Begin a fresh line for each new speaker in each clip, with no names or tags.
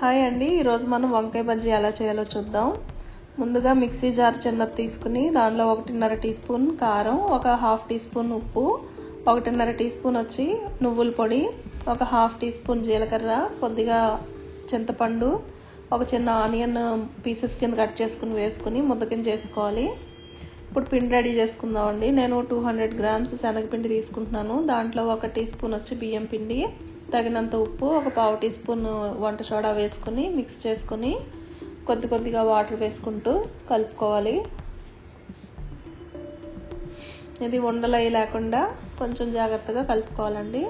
Hi అండి ఈరోజు మనం వంకాయ బజ్జీ ఎలా చేయాలో చూద్దాం. ముందుగా మిక్సీ జార్ చిన్నది తీసుకుని దానిలో ఒకటిన్నర టీ స్పూన్ కారం ఒక హాఫ్ టీ స్పూన్ ఉప్పు ఒకటిన్నర టీ స్పూన్ వచ్చి నువ్వుల పొడి ఒక హాఫ్ టీ స్పూన్ జీలకర్ర కొద్దిగా చింతపండు ఒక చిన్న ఆనియన్ పీసెస్ కింద కట్ చేసుకుని వేసుకుని ముద్ద కింద చేసుకోవాలి. ఇప్పుడు పిండి రెడీ చేసుకుందామండి. నేను టూ హండ్రెడ్ గ్రామ్స్ శనగపిండి తీసుకుంటున్నాను. దాంట్లో ఒక టీ స్పూన్ వచ్చి బియ్యం పిండి తగినంత ఉప్పు ఒక పావు టీ స్పూన్ వంట సోడా వేసుకుని మిక్స్ చేసుకుని కొద్ది కొద్దిగా వాటర్ వేసుకుంటూ కలుపుకోవాలి. ఇది ఉండలై లేకుండా కొంచెం జాగ్రత్తగా కలుపుకోవాలండి.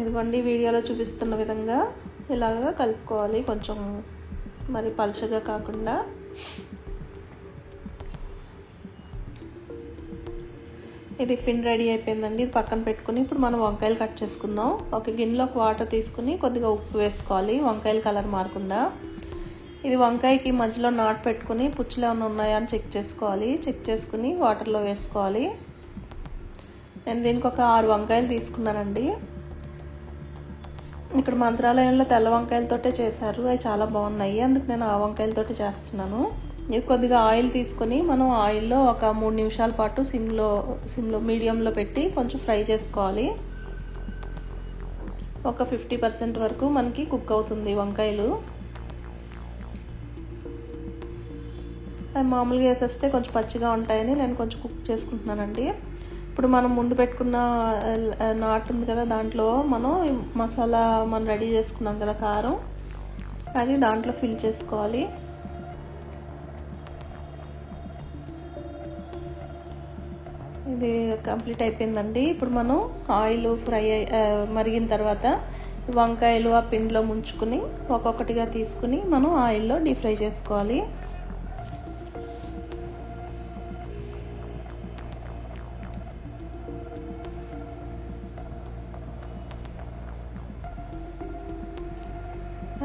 ఇదిగోండి వీడియోలో చూపిస్తున్న విధంగా ఇలాగా కలుపుకోవాలి. కొంచెం మరి పలుచగా కాకుండా ఇది పిండి రెడీ అయిపోయిందండి ఇది పక్కన పెట్టుకుని ఇప్పుడు మనం వంకాయలు కట్ చేసుకుందాం. ఒక గిన్నెలోకి వాటర్ తీసుకుని కొద్దిగా ఉప్పు వేసుకోవాలి. వంకాయలు కలర్ మారకుండా. ఇది వంకాయకి మధ్యలో నాటు పెట్టుకుని పుచ్చులు ఏమైనా ఉన్నాయా అని చెక్ చేసుకోవాలి. చెక్ చేసుకుని వాటర్లో వేసుకోవాలి. నేను దీనికి ఒక ఆరు వంకాయలు తీసుకున్నానండి. ఇక్కడ మంత్రాలయంలో తెల్ల వంకాయలతోటే చేశారు. అవి చాలా బాగున్నాయి. అందుకు నేను ఆ వంకాయలతోటి చేస్తున్నాను. ఇది కొద్దిగా ఆయిల్ తీసుకొని మనం ఆయిల్లో ఒక మూడు నిమిషాల పాటు సిమ్లో సిమ్లో మీడియంలో పెట్టి కొంచెం ఫ్రై చేసుకోవాలి. ఒక ఫిఫ్టీ పర్సెంట్ వరకు మనకి కుక్ అవుతుంది వంకాయలు. అవి మామూలుగా వేసేస్తే కొంచెం పచ్చిగా ఉంటాయని నేను కొంచెం కుక్ చేసుకుంటున్నానండి. ఇప్పుడు మనం ముందు పెట్టుకున్న నాటు ఉంది కదా దాంట్లో మనం మసాలా మనం రెడీ చేసుకున్నాం కదా కారం. అది దాంట్లో ఫిల్ చేసుకోవాలి. ఇది కంప్లీట్ అయిపోయిందండి. ఇప్పుడు మనం ఆయిల్ ఫ్రై మరిగిన తర్వాత వంకాయలు ఆ పిండిలో ముంచుకుని ఒక్కొక్కటిగా తీసుకుని మనం ఆయిల్లో డీప్ ఫ్రై చేసుకోవాలి.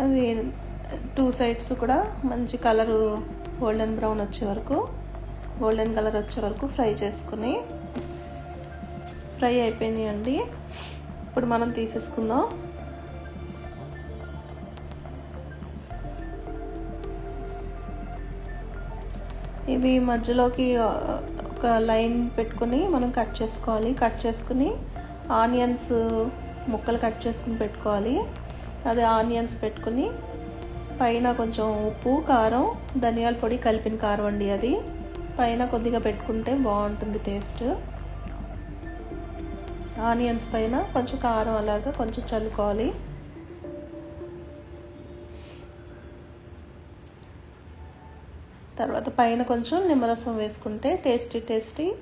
అది టూ సైడ్స్ కూడా మంచి కలరు గోల్డెన్ బ్రౌన్ వచ్చే వరకు గోల్డెన్ కలర్ వచ్చే వరకు ఫ్రై చేసుకుని ఫ్రై అయిపోయినాయి అండి. ఇప్పుడు మనం తీసేసుకుందాం. ఇవి మధ్యలోకి ఒక లైన్ పెట్టుకుని మనం కట్ చేసుకోవాలి. కట్ చేసుకుని ఆనియన్స్ ముక్కలు కట్ చేసుకుని పెట్టుకోవాలి. అది ఆనియన్స్ పెట్టుకుని పైన కొంచెం ఉప్పు కారం ధనియాల పొడి కలిపిన కారం అండి అది. పైన కొద్దిగా పెట్టుకుంటే బాగుంటుంది టేస్ట్. ఆనియన్స్ పైన కొంచెం కారం అలాగా కొంచెం చల్లుకోవాలి. తర్వాత పైన కొంచెం నిమ్మరసం వేసుకుంటే టేస్టీ టేస్టీ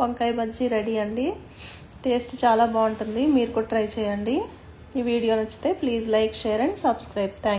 వంకాయ బజ్జీ రెడీ అండి. టేస్ట్ చాలా బాగుంటుంది. మీరు కూడా ట్రై చేయండి. ఈ వీడియో నచ్చితే please like share and subscribe. Thank